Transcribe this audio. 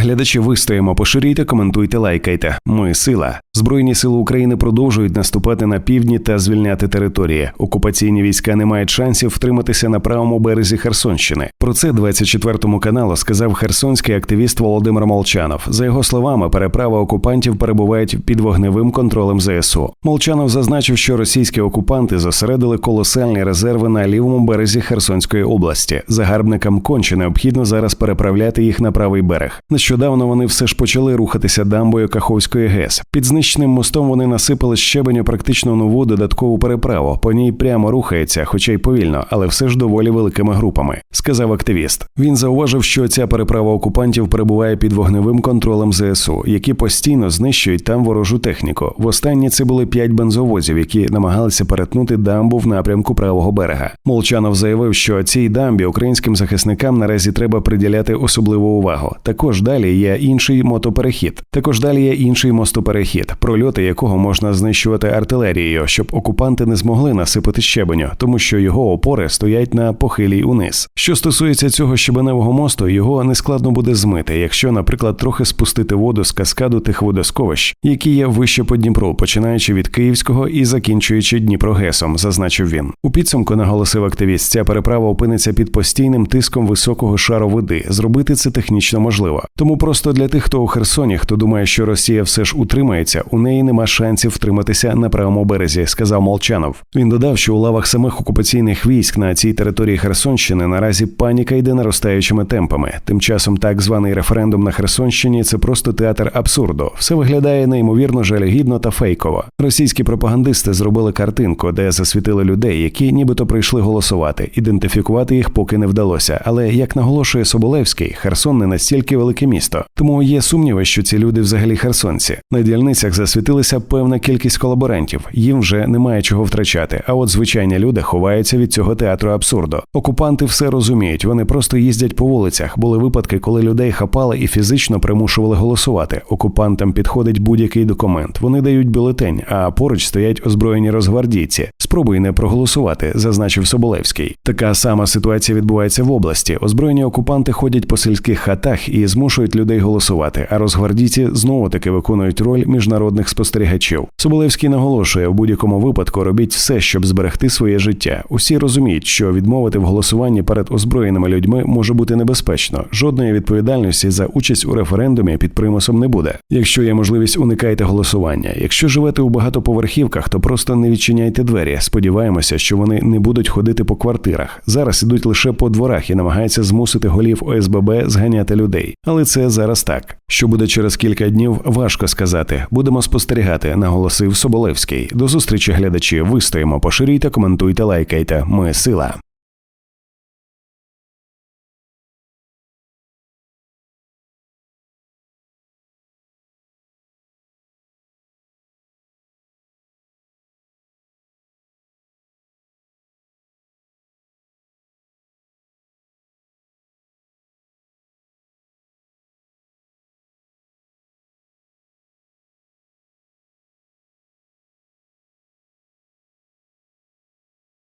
Глядачі вистоїмо, поширюйте, коментуйте, лайкайте. Ми сила. Збройні сили України продовжують наступати на півдні та звільняти території. Окупаційні війська не мають шансів втриматися на правому березі Херсонщини. Про це 24 каналу сказав херсонський активіст Володимир Молчанов. За його словами, переправи окупантів перебувають під вогневим контролем ЗСУ. Молчанов зазначив, що російські окупанти зосередили колосальні резерви на лівому березі Херсонської області. Загарбникам конче необхідно зараз переправляти їх на правий берег. Нещодавно вони все ж почали рухатися дамбою Каховської ГЕС. Під знищеним мостом вони насипали щебеню практично нову додаткову переправу. По ній прямо рухається, хоча й повільно, але все ж доволі великими групами, сказав активіст. Він зауважив, що ця переправа окупантів перебуває під вогневим контролем ЗСУ, які постійно знищують там ворожу техніку. Востаннє це були п'ять бензовозів, які намагалися перетнути дамбу в напрямку правого берега. Молчанов заявив, що цій дамбі українським захисникам наразі треба приділяти особливу увагу. Також далі є інший мотоперехід. Також далі є інший мостоперехід, прольоти якого можна знищувати артилерією, щоб окупанти не змогли насипати щебеню, тому що його опори стоять на похилій униз. Що стосується цього щебеневого мосту, його нескладно буде змити, якщо, наприклад, трохи спустити воду з каскаду тих водосховищ, які є вище по Дніпру, починаючи від Київського і закінчуючи Дніпрогесом, зазначив він. У підсумку наголосив активіст, ця переправа опиниться під постійним тиском високого шару води. Зробити це технічно можливо. Тому просто для тих, хто у Херсоні, хто думає, що Росія все ж утримається, у неї нема шансів втриматися на правому березі, сказав Молчанов. Він додав, що у лавах самих окупаційних військ на цій території Херсонщини наразі паніка йде наростаючими темпами. Тим часом так званий референдум на Херсонщині це просто театр абсурду. Все виглядає неймовірно жалюгідно та фейково. Російські пропагандисти зробили картинку, де засвітили людей, які нібито прийшли голосувати. Ідентифікувати їх поки не вдалося. Але як наголошує Соболевський, Херсон не настільки велике місто. Тому є сумніви, що ці люди взагалі херсонці. На дільницях засвітилася певна кількість колаборантів. Їм вже немає чого втрачати. А от звичайні люди ховаються від цього театру абсурду. Окупанти все розуміють. Вони просто їздять по вулицях. Були випадки, коли людей хапали і фізично примушували голосувати. Окупантам підходить будь-який документ. Вони дають бюлетень, а поруч стоять озброєні розгвардійці. Спробуй не проголосувати, зазначив Соболевський. Така сама ситуація відбувається в області. Озброєні окупанти ходять по сільських хатах і змушують людей голосувати. А розгвардійці знову таки виконують роль міжнародних спостерігачів. Соболевський наголошує, в будь-якому випадку робіть все, щоб зберегти своє життя. Усі розуміють, що відмовити в голосуванні перед озброєними людьми може бути небезпечно. Жодної відповідальності за участь у референдумі під примусом не буде. Якщо є можливість, уникайте голосування. Якщо живете у багатоповерхівках, то просто не відчиняйте двері. Сподіваємося, що вони не будуть ходити по квартирах. Зараз ідуть лише по дворах і намагаються змусити голів ОСББ зганяти людей. Але це зараз так. Що буде через кілька днів, важко сказати. Будемо спостерігати, наголосив Соболевський. До зустрічі глядачі. Вистоїмо, поширюйте, коментуйте, лайкайте. Ми сила.